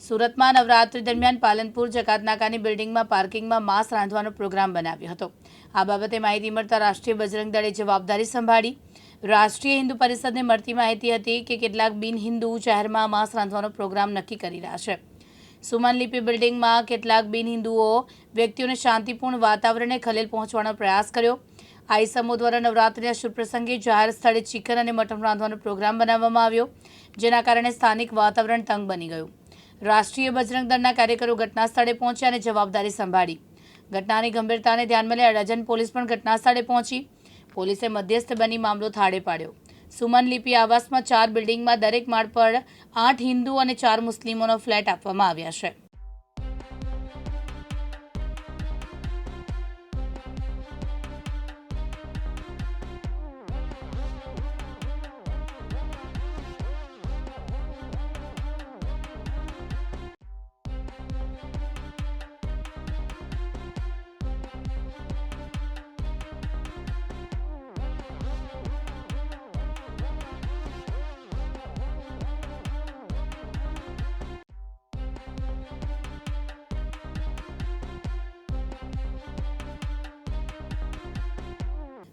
સુરતમાં નવરાત્રી દરમિયાન પાલનપુર, જકાતનાકાની બિલ્ડિંગમાં પાર્કિંગમાં માંસ રાંધવાનો પ્રોગ્રામ બનાવ્યો હતો. આ બાબતે માહિતી મળતા રાષ્ટ્રીય બજરંગ દળે જવાબદારી સંભાળી રાષ્ટ્રીય હિન્દુ પરિષદને મળતી માહિતી હતી કે કેટલાક બિન હિન્દુ શહેરમાં માંસ રાંધવાનો પ્રોગ્રામ નક્કી કરી રહ્યા છે. સુમન લિપિ બિલ્ડિંગમાં કેટલાક બિન હિન્દુઓ વ્યક્તિઓને શાંતિપૂર્ણ વાતાવરણને ખલેલ પહોંચવાનો પ્રયાસ કર્યો. આ ઇસમો દ્વારા નવરાત્રિના શુભ પ્રસંગે જાહેર સ્થળે ચિકન અને મટન રાંધવાનો પ્રોગ્રામ બનાવવામાં આવ્યો, જેના કારણે સ્થાનિક વાતાવરણ તંગ બની ગયું. રાષ્ટ્રીય બજરંગ દળના કાર્યકરો ઘટના સ્થળે પહોંચ્યા અને જવાબદારી સંભાળી. ઘટનાની ગંભીરતાને ધ્યાનમાં લઈ અડાજણ પોલીસ પણ ઘટના સ્થળે પહોંચી. પોલીસે મધ્યસ્થ બની મામલો થાળે પાડ્યો. સુમન લિપિ આવાસમાં ચાર બિલ્ડિંગમાં દરેક માળ પર આઠ હિન્દુ અને ચાર મુસ્લિમોનો ફ્લેટ આપવામાં આવ્યા છે.